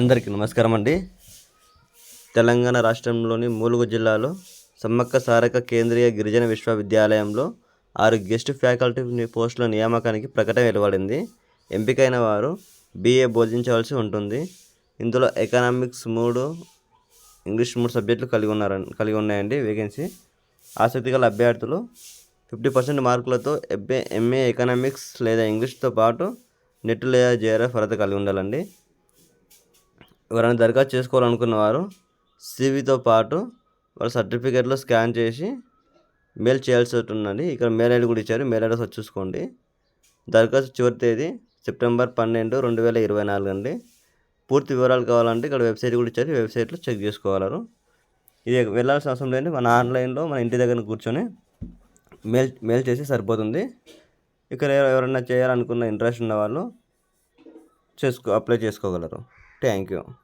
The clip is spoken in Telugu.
అందరికీ నమస్కారం అండి. తెలంగాణ రాష్ట్రంలోని మూలుగు జిల్లాలో సమ్మక్క సారక కేంద్రీయ గిరిజన విశ్వవిద్యాలయంలో ఆరు గెస్ట్ ఫ్యాకల్టీ పోస్టుల నియామకానికి ప్రకటన వెలువడింది. ఎంపికైన వారు బీఏ బోధించవలసి ఉంటుంది. ఇందులో ఎకనామిక్స్ మూడు ఇంగ్లీష్ మూడు సబ్జెక్టులు కలిగి ఉన్నారు కలిగి ఉన్నాయండి వేకెన్సీ. ఆసక్తి గల అభ్యర్థులు ఫిఫ్టీ పర్సెంట్ మార్కులతో ఎంఏ ఎంఏ ఎకనామిక్స్ లేదా ఇంగ్లీష్తో పాటు నెట్ లేదా జేఆర్ఎఫ్ అర్హత కలిగి ఉండాలండి. ఎవరైనా దరఖాస్తు చేసుకోవాలనుకున్న వారు సివితో పాటు వాళ్ళ సర్టిఫికేట్లో స్కాన్ చేసి మెయిల్ చేయాల్సి ఉంటుందండి ఇక్కడ మెయిల్ ఐడి కూడా ఇచ్చారు. మెయిల్ అడ్రస్ వచ్చి చూసుకోండి. దరఖాస్తు చివరి తేదీ సెప్టెంబర్ పన్నెండు రెండు వేల ఇరవై నాలుగు అండి. పూర్తి వివరాలు కావాలంటే ఇక్కడ వెబ్సైట్ కూడా ఇచ్చారు. వెబ్సైట్లో చెక్ చేసుకోగలరు ఇది వెళ్ళాల్సిన అవసరం లేదండి. మన ఆన్లైన్లో మన ఇంటి దగ్గర కూర్చొని మెయిల్ మెయిల్ చేసి సరిపోతుంది. ఇక్కడ ఎవరైనా చేయాలనుకున్న ఇంట్రెస్ట్ ఉన్న వాళ్ళు చేసుకో అప్లై చేసుకోగలరు. Thank you.